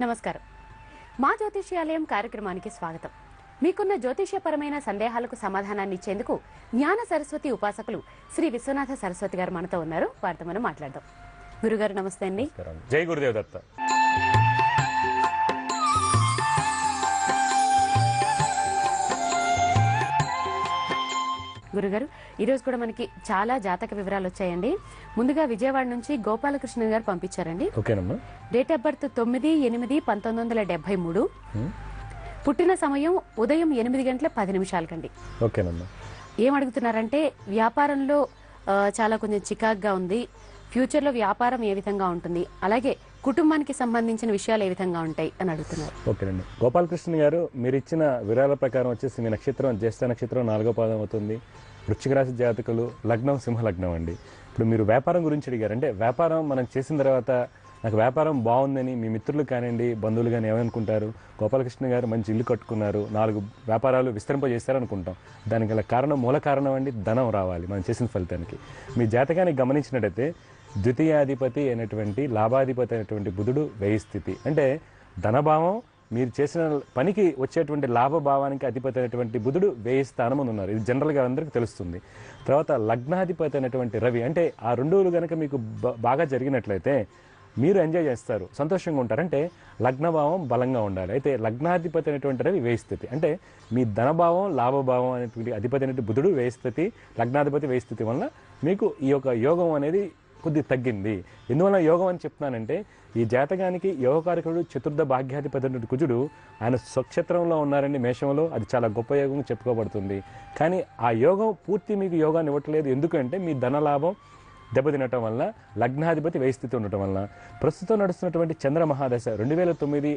నమస్కారం. మా జ్యోతిష్యాలయం కార్యక్రమానికి స్వాగతం. మీకున్న జ్యోతిష్యపరమైన సందేహాలకు సమాధానాన్ని ఇచ్చేందుకు జ్ఞాన సరస్వతి ఉపాసకులు శ్రీ విశ్వనాథ సరస్వతి గారు మనతో ఉన్నారు. వారితో మనం మాట్లాడదాం. గురుగారు నమస్తే అండి. జై గురుదేవ్ దత్త. గురుగారు ఈరోజు కూడా మనకి చాలా జాతక వివరాలు వచ్చాయండి. ముందుగా విజయవాడ నుంచి గోపాలకృష్ణ గారు పంపించారండి. డేట్ ఆఫ్ బర్త్ తొమ్మిది ఎనిమిది పంతొమ్మిది వందల డెబ్బై మూడు. పుట్టిన సమయం ఉదయం ఎనిమిది గంటల పది నిమిషాలకండి. ఏం అడుగుతున్నారంటే వ్యాపారంలో చాలా కొంచెం చికాగ్గా ఉంది. ఫ్యూచర్లో వ్యాపారం ఏ విధంగా ఉంటుంది? అలాగే కుటుంబానికి సంబంధించిన విషయాలు ఏ విధంగా ఉంటాయి అని అడుగుతున్నారు. ఓకేనండి. గోపాలకృష్ణ గారు మీరు ఇచ్చిన విరాల ప్రకారం వచ్చేసి మీ నక్షత్రం జ్యేష్ఠ నక్షత్రం నాలుగో పాదం అవుతుంది. వృశ్చిక రాశి జాతకులు లగ్నం సింహ లగ్నం అండి. ఇప్పుడు మీరు వ్యాపారం గురించి అడిగారు. అంటే వ్యాపారం మనం చేసిన తర్వాత నాకు వ్యాపారం బాగుందని మీ మిత్రులు కానివ్వండి బంధువులు కానీ ఏమనుకుంటారు? గోపాలకృష్ణ గారు మంచి ఇల్లు కట్టుకున్నారు. నాలుగు వ్యాపారాలు విస్తరింపజేస్తారనుకుంటాం అనుకుంటాం దానికి గల కారణం మూల కారణం అండి ధనం రావాలి. మనం చేసిన ఫలితానికి. మీ జాతకాన్ని గమనించినట్టయితే ద్వితీయాధిపతి అయినటువంటి లాభాధిపతి అయినటువంటి బుధుడు వ్యయ స్థితి. అంటే ధనభావం మీరు చేసిన పనికి వచ్చేటువంటి లాభభావానికి అధిపతి అయినటువంటి బుధుడు వ్యయ స్థానం అని ఉన్నారు. ఇది జనరల్గా అందరికీ తెలుస్తుంది. తర్వాత లగ్నాధిపతి అయినటువంటి రవి అంటే ఆ రెండు కనుక మీకు బాగా జరిగినట్లయితే మీరు ఎంజాయ్ చేస్తారు. సంతోషంగా ఉంటారు. అంటే లగ్నభావం బలంగా ఉండాలి. అయితే లగ్నాధిపతి అనేటువంటి రవి వ్యయ స్థితి. అంటే మీ ధనభావం లాభభావం అనేటువంటి అధిపతి అనేటువంటి బుధుడు వ్యయ స్థితి లగ్నాధిపతి వ్యయ స్థితి వలన మీకు ఈ యొక్క యోగం అనేది కొద్ది తగ్గింది. ఎందువల్ల యోగం అని చెప్తున్నానంటే ఈ జాతకానికి యోగకారకుడు చతుర్థ భాగ్యాధిపతి కుజుడు ఆయన స్వక్షేత్రంలో ఉన్నారండి మేషంలో. అది చాలా గొప్ప యోగం చెప్పుకోబడుతుంది. కానీ ఆ యోగం పూర్తి మీకు యోగాన్ని ఇవ్వట్లేదు. ఎందుకంటే మీ ధనలాభం దెబ్బతినటం వల్ల లగ్నాధిపతి వ్యయస్థితి ఉండటం వల్ల ప్రస్తుతం నడుస్తున్నటువంటి చంద్ర మహాదశ రెండు వేల తొమ్మిది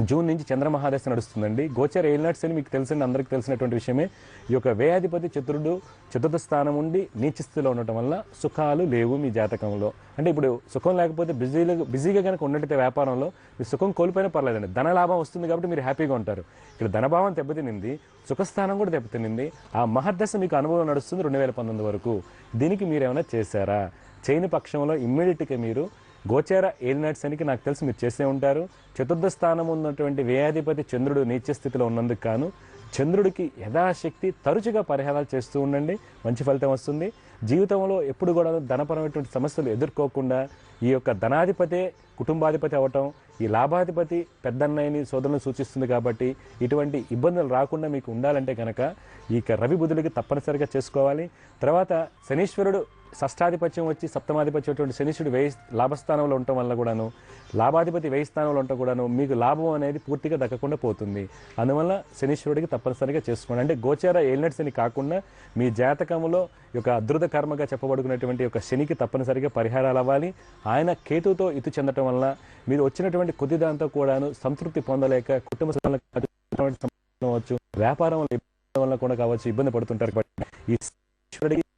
జూన్ నుంచి చంద్రమహాదశ నడుస్తుందండి. గోచర ఏలినట్స్ అని మీకు తెలుసండి అందరికీ తెలిసినటువంటి విషయమే. ఈ యొక్క వేయాధిపతి చతురుడు చతుర్థ స్థానం ఉండి నీచిస్థితిలో ఉండటం వల్ల సుఖాలు లేవు మీ జాతకంలో. అంటే ఇప్పుడు సుఖం లేకపోతే బిజీగా బిజీగా కనుక ఉన్నట్టయితే వ్యాపారంలో మీరు సుఖం కోల్పోయినా పర్లేదండి. ధన లాభం వస్తుంది కాబట్టి మీరు హ్యాపీగా ఉంటారు. ఇక్కడ ధనభావం దెబ్బతినింది సుఖస్థానం కూడా దెబ్బతినింది. ఆ మహర్దశ మీకు అనుభవం నడుస్తుంది రెండు వేల పంతొమ్మిది వరకు. దీనికి మీరు ఏమైనా చేశారా? చేయని పక్షంలో ఇమ్మీడియట్గా మీరు గోచార ఏలినట్స్ అనికి నాకు తెలిసి మీరు చేసే ఉంటారు. చతుర్థ స్థానం ఉన్నటువంటి వ్యయాధిపతి చంద్రుడు నీచ స్థితిలో ఉన్నందుకు కాను చంద్రుడికి యథాశక్తి తరచుగా పరిహారాలు చేస్తూ ఉండండి మంచి ఫలితం వస్తుంది. జీవితంలో ఎప్పుడు కూడా ధనపరమైనటువంటి సమస్యలు ఎదుర్కోకుండా ఈ యొక్క ధనాధిపతే కుటుంబాధిపతి అవ్వటం ఈ లాభాధిపతి పెద్దన్నయ్యని సోదరులను సూచిస్తుంది కాబట్టి ఇటువంటి ఇబ్బందులు రాకుండా మీకు ఉండాలంటే కనుక ఈ యొక్క రవి బుధుడికి తప్పనిసరిగా చేసుకోవాలి. తర్వాత శనీశ్వరుడు షష్టాధిపత్యం వచ్చి సప్తమాధిపత్యం అటువంటి శనీశ్వరుడు వ్యయ లాభస్థానంలో ఉండటం వల్ల కూడాను లాభాధిపతి వ్యయ స్థానంలో ఉండటం కూడాను మీకు లాభం అనేది పూర్తిగా దక్కకుండా పోతుంది. అందువల్ల శనిశ్వరుడికి తప్పనిసరిగా చేసుకోండి. అంటే గోచార ఏలినట్స్ అని కాకుండా మీ జాతకంలో ఒక యొక్క కర్మగా చెప్పబడుకున్నటువంటి యొక్క శనికి తప్పనిసరిగా పరిహారాలు అవ్వాలి. ఆయన కేతుతో ఇతు చెందటం వల్ల మీరు వచ్చినటువంటి కొద్ది దాంతో కూడాను సంతృప్తి పొందలేక కుటుంబ సభ్యులకు వ్యాపారం వల్ల ఇబ్బంది కూడా కావచ్చు ఇబ్బంది పడుతుంటారు. ఈ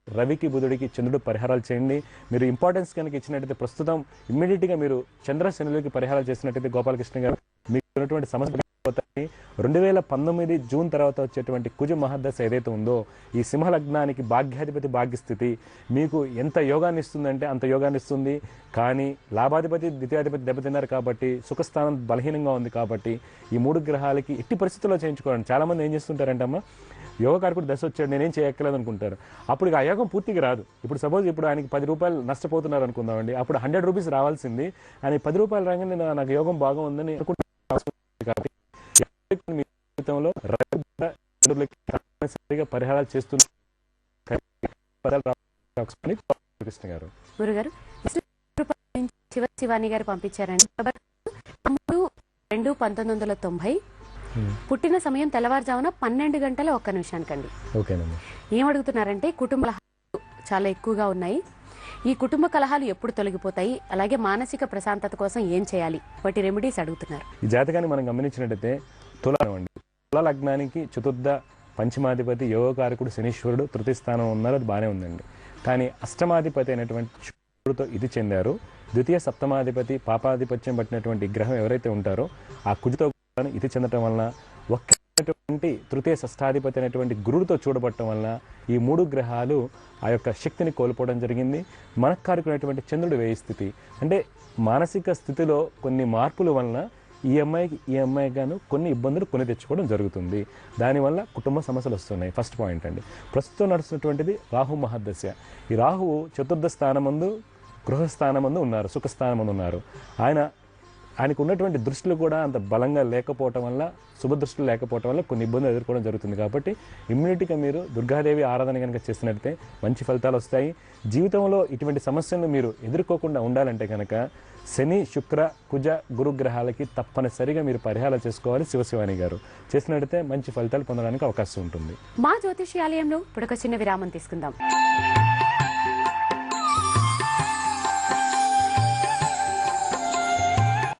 రవికి బుధుడికి చంద్రుడు పరిహారాలు చేయండి. మీరు ఇంపార్టెన్స్ కనుక ఇచ్చినట్టయితే ప్రస్తుతం ఇమ్మీడియట్గా మీరు చంద్ర శనులకి పరిహారాలు చేసినట్టయితే గోపాలకృష్ణ గారు మీకు ఉన్నటువంటి సమస్య పోతాయి. రెండు వేల పంతొమ్మిది జూన్ తర్వాత వచ్చేటువంటి కుజ మహర్దశ ఏదైతే ఉందో ఈ సింహలగ్నానికి భాగ్యాధిపతి భాగ్యస్థితి మీకు ఎంత యోగాన్ని ఇస్తుందంటే అంత యోగాన్ని ఇస్తుంది. కానీ లాభాధిపతి ద్వితీయాధిపతి దెబ్బతిన్నారు కాబట్టి సుఖస్థానం బలహీనంగా ఉంది కాబట్టి ఈ మూడు గ్రహాలకి ఎట్టి పరిస్థితుల్లో చేయించుకోవాలండి చాలా మంది ఏం చేస్తుంటారంటమ్మా యోగకారకుడు దశ వచ్చాడు నేనేం చేయక్కర్లేదు అనుకుంటారు. అప్పుడు ఆ యోగం పూర్తిగా రాదు. ఇప్పుడు సపోజ్ ఇప్పుడు ఆయనకి పది రూపాయలు నష్టపోతున్నారు అనుకుందామండి. అప్పుడు హండ్రెడ్ రూపీస్ రావాల్సింది. ఆయన పది రూపాయలు రాగానే నా- నాకు యోగం బాగా ఉందని అనుకుంటున్నాను జీవితంలో పరిహారాలు చేస్తున్నారు కృష్ణ గారు. గురుగారు శివ శివాని గారు పంపించారండి. మూడు రెండు పంతొమ్మిది వందల తొంభై పుట్టిన సమయం తెల్లవారుజామున పన్నెండు గంటల ఒక్క నిమిషానికండి. ఓకేనమ్మా ఏం అడుగుతున్నారంటే కుటుంబ చాలా ఎక్కువగా ఉన్నాయి. ఈ కుటుంబ కలహాలు ఎప్పుడు తొలగిపోతాయి? అలాగే మానసిక ప్రశాంతత కోసం ఏం చేయాలి? వాటి రెమెడీస్ అడుగుతున్నారు. ఈ జాతకాన్ని మనం గమనించినట్టయితే తుల అండి. తుల లగ్నానికి చతుర్థ పంచమాధిపతి యోగకారకుడు శనీశ్వరుడు తృతీయ స్థానం ఉన్నారు అది బాగానే ఉందండి. కానీ అష్టమాధిపతి అయినటువంటి శుక్రుడితో ఇది చెందారు. ద్వితీయ సప్తమాధిపతి పాపాధిపత్యం పట్టినటువంటి గ్రహం ఎవరైతే ఉంటారో ఆ కుజుతో ఇది చెందటం వలన ఒక్క తృతీయ షష్టాధిపతి అయినటువంటి గురుడితో చూడబట్టడం వలన ఈ మూడు గ్రహాలు ఆ యొక్క శక్తిని కోల్పోవడం జరిగింది. మనకారకునటువంటి చంద్రుడు వేయి స్థితి. అంటే మానసిక స్థితిలో కొన్ని మార్పుల వలన ఈఎంఐకి ఈఎంఐగాను గాను కొన్ని ఇబ్బందులు కొని తెచ్చుకోవడం జరుగుతుంది. దానివల్ల కుటుంబ సమస్యలు వస్తున్నాయి. ఫస్ట్ పాయింట్ అండి. ప్రస్తుతం నడుస్తున్నటువంటిది రాహు మహాదశ ఈ రాహువు చతుర్థ స్థానమందు గృహస్థానమందు ఉన్నారు సుఖస్థానమందు ఉన్నారు. ఆయన ఆయనకు ఉన్నటువంటి దృష్టిలు కూడా అంత బలంగా లేకపోవటం వల్ల శుభదృష్టిలు లేకపోవటం వల్ల కొన్ని ఇబ్బందులు ఎదుర్కోవడం జరుగుతుంది. కాబట్టి ఇమ్యూనిటీగా మీరు దుర్గాదేవి ఆరాధన కనుక చేసినట్లయితే మంచి ఫలితాలు వస్తాయి. జీవితంలో ఇటువంటి సమస్యలను మీరు ఎదుర్కోకుండా ఉండాలంటే కనుక శని శుక్ర కుజ గురుగ్రహాలకి తప్పనిసరిగా మీరు పరిహారాలు చేసుకోవాలి శివశివాని గారు. చేసినట్లయితే మంచి ఫలితాలు పొందడానికి అవకాశం ఉంటుంది. మా జ్యోతిష్యాలయంలో ఇప్పుడు ఒక చిన్న విరామం తీసుకుందాం.